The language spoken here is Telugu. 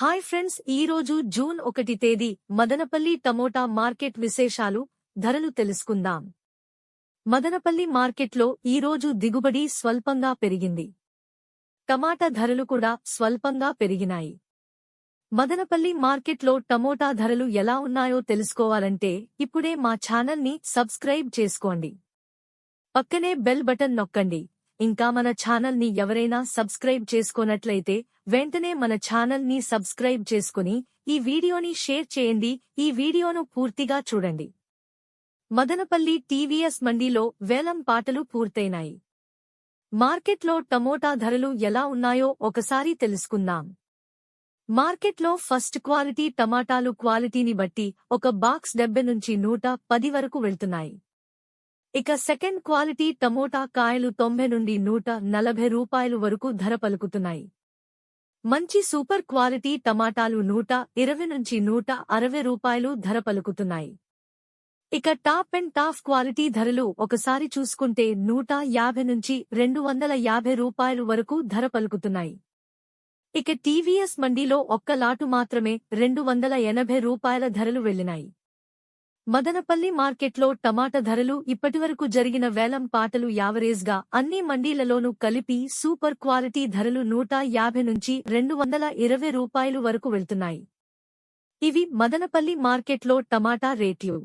హాయ్ ఫ్రెండ్స్ ఈ రోజు జూన్ ఒకటి తేదీ మదనపల్లి టమోటా మార్కెట్ విశేషాలు ధరలు తెలుసుకుందాం. మదనపల్లి మార్కెట్లో ఈ రోజు దిగుబడి స్వల్పంగా పెరిగింది. టమాటా ధరలు కూడా స్వల్పంగా పెరిగినాయి. మదనపల్లి మార్కెట్లో టమోటా ధరలు ఎలా ఉన్నాయో తెలుసుకోవాలంటే ఇప్పుడే మా ఛానల్ని సబ్స్క్రైబ్ చేసుకోండి. పక్కనే బెల్ బటన్ నొక్కండి. ఇంకా మన ఛానల్ని ఎవరైనా సబ్స్క్రైబ్ చేసుకోనట్లయితే వెంటనే మన ఛానల్ని సబ్స్క్రైబ్ చేసుకుని ఈ వీడియోని షేర్ చేయండి. ఈ వీడియోను పూర్తిగా చూడండి. మదనపల్లి టీవీఎస్ మండీలో వేలం పాటలు పూర్తయినాయి. మార్కెట్లో టమోటా ధరలు ఎలా ఉన్నాయో ఒకసారి తెలుసుకుందాం. మార్కెట్లో ఫస్ట్ క్వాలిటీ టమాటాలు క్వాలిటీని బట్టి ఒక బాక్స్ డెబ్బె నుంచి నూట పది వరకు వెళ్తున్నాయి. ఇక సెకండ్ క్వాలిటీ టమోటా కాయలు తొంభై నుండి నూట నలభై రూపాయలు వరకు ధర పలుకుతున్నాయి. మంచి సూపర్ క్వాలిటీ టమాటాలు నూట ఇరవై నుంచి నూట అరవై రూపాయలు ధర పలుకుతున్నాయి. ఇక టాప్ అండ్ టాప్ క్వాలిటీ ధరలు ఒకసారి చూసుకుంటే నూట యాభై నుంచి రెండు వందల యాభై రూపాయలు వరకు ధర పలుకుతున్నాయి. ఇక టీవీఎస్ మండీలో ఒక్క లాటు మాత్రమే రెండు వందల ఎనభై రూపాయల ధరలు వెళ్ళినాయి మదనపల్లి మార్కెట్లో టమాటా ధరలు ఇప్పటివరకు జరిగిన వేలం పాటలు యావరేజ్గా అన్ని మండీలలోనూ కలిపి సూపర్ క్వాలిటీ ధరలు నూట యాభై నుంచి రెండు వందల ఇరవై రూపాయలు వరకు వెళ్తున్నాయి. ఇవి మదనపల్లి మార్కెట్లో టమాటా రేట్లు.